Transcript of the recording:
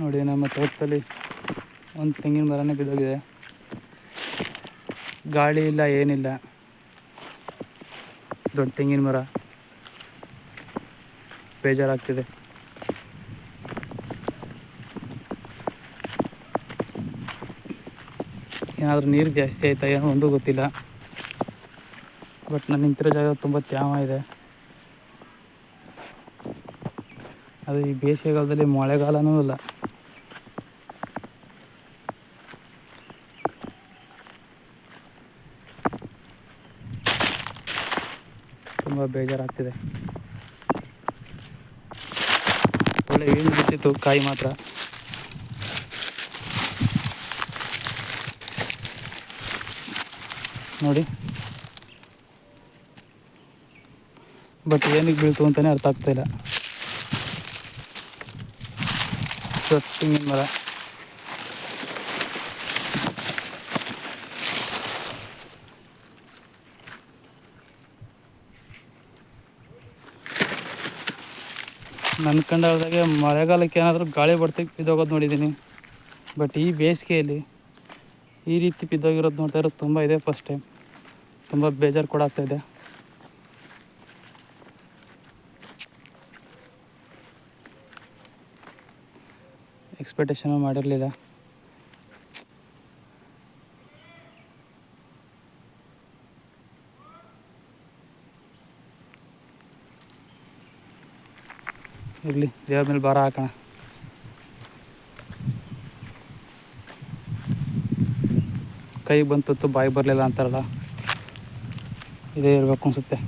ನೋಡಿ, ನಮ್ಮ ತೋಟದಲ್ಲಿ ಒಂದು ತೆಂಗಿನ ಮರನೇ ಬಿದ್ದೋಗಿದೆ. ಗಾಳಿ ಇಲ್ಲ, ಏನಿಲ್ಲ. ದೊಡ್ಡ ತೆಂಗಿನ ಮರ. ಬೇಜಾರಾಗ್ತಿದೆ. ಏನಾದರೂ ನೀರು ಜಾಸ್ತಿ ಆಯ್ತಾ, ಏನೋ ಒಂದು ಗೊತ್ತಿಲ್ಲ. ಬಟ್ ನಾನು ನಿಂತಿರೋ ಜಾಗ ತುಂಬ ತ್ಯಾವ ಇದೆ. ಅದು ಈ ಬೇಸಿಗೆಗಾಲದಲ್ಲಿ ಮಳೆಗಾಲನೂ ಇಲ್ಲ ತುಂಬ ಬೇಜಾರಾಗ್ತಿದೆ. ಒಳ್ಳೆ ಏನು ಬಿಟ್ಟಿತ್ತು ಕಾಯಿ ಮಾತ್ರ? ನೋಡಿ. ಬಟ್ ಏನಕ್ಕೆ ಬೀಳ್ತು ಅಂತಲೇ ಅರ್ಥ ಆಗ್ತಾಯಿಲ್ಲ ಸೊ ತೆಂಗಿನ ಮರ. ನನ್ನ ಕಂಡಾಗೆ ಮಳೆಗಾಲಕ್ಕೆ ಏನಾದರೂ ಗಾಳಿ ಬರ್ತಕ್ಕೆ ಬಿದ್ದೋಗೋದು ನೋಡಿದ್ದೀನಿ ಬಟ್ ಈ ಬೇಸಿಗೆಯಲ್ಲಿ ಈ ರೀತಿ ಬಿದ್ದೋಗಿರೋದು ನೋಡ್ತಾ ಇರೋದು ತುಂಬ ಇದೆ ಫಸ್ಟ್ ಟೈಮ್ ತುಂಬ ಬೇಜಾರು ಕೂಡ ಆಗ್ತಾಯಿದೆ ಎಕ್ಸ್ಪೆಕ್ಟೇಷನು ಮಾಡಿರಲಿಲ್ಲ. ಇರಲಿ ದೇವ್ರ ಮೇಲೆ ಭಾರ ಹಾಕೋಣ. ಕೈ ಬಂತು ಬಾಯಿ ಬರಲಿಲ್ಲ ಅಂತಾರಲ್ಲ ಇದೇ ಇರಬೇಕು ಅನಿಸುತ್ತೆ.